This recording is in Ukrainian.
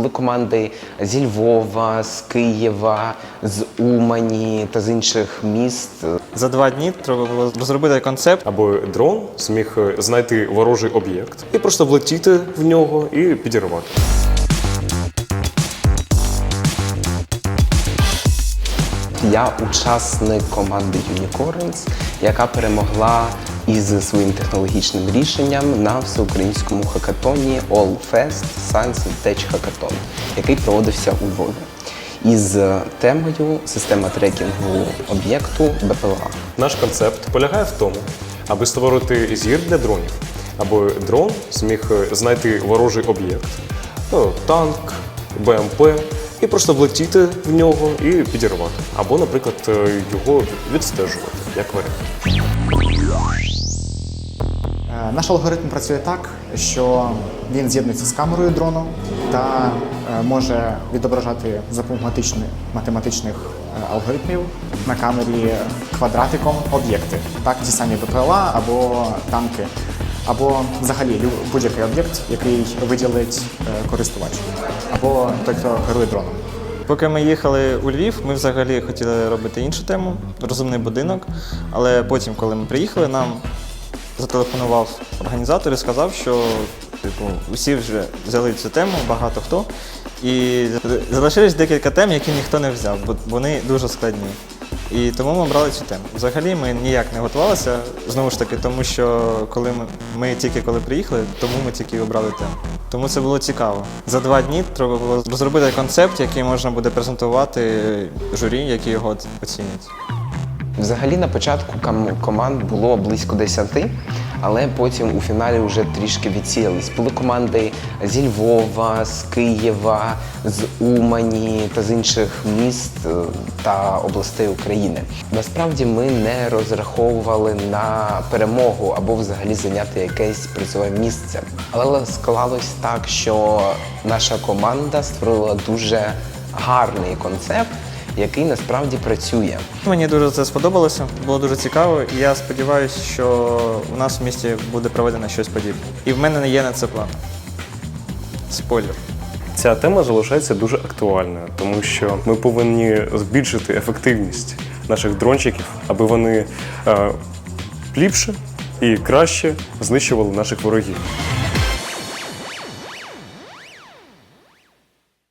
Були команди зі Львова, з Києва, з Умані та з інших міст. За два дні треба було розробити концепт. Аби дрон зміг е, знайти ворожий об'єкт і просто влетіти в нього і підірвати. Я учасник команди Unicorns, яка перемогла із своїм технологічним рішенням на всеукраїнському хакатоні All Fest Science and Tech Hackathon, який проводився у Львові. Із темою система трекінгу об'єкту БПЛА. Наш концепт полягає в тому, аби створити зір для дронів, аби дрон зміг знайти ворожий об'єкт, ну, танк, БМП, і просто влетіти в нього і підірвати. Або, наприклад, е, його відстежувати, як варіант. Е, Наш алгоритм працює так, що він з'єднується з камерою дрону та е, може відображати за математичних алгоритмів на камері квадратиком об'єкти. Так, ті самі БПЛА або танки, або взагалі будь-який об'єкт, який виділить е, користувач, або той, хто керує дроном. Поки ми їхали у Львів, ми взагалі хотіли робити іншу тему розумний будинок. Але потім, коли ми приїхали, нам зателефонував організатор і сказав, що типу, усі вже взяли цю тему, багато хто. І залишились декілька тем, які ніхто не взяв, бо вони дуже складні. І тому ми обрали цю тему. Взагалі ми ніяк не готувалися, знову ж таки, тому що коли ми, ми тільки коли приїхали, тому ми тільки обрали тему. Тому це було цікаво. За два дні треба було розробити концепт, який можна буде презентувати журі, які його оцінять. Взагалі на початку команд було близько 10, але потім у фіналі вже трішки відсіялись. Були команди зі Львова, з Києва, з Умані та з інших міст е, та областей України. Насправді ми не розраховували на перемогу або взагалі зайняти якесь призове місце. Але склалось так, що наша команда створила дуже гарний концепт, який насправді працює. Мені дуже це сподобалося, було дуже цікаво, і я сподіваюся, що у нас в місті буде проведено щось подібне. І в мене не є на це план. Спойлер. Ця тема залишається дуже актуальною, тому що ми повинні збільшити ефективність наших дрончиків, аби вони е, ліпше і краще знищували наших ворогів.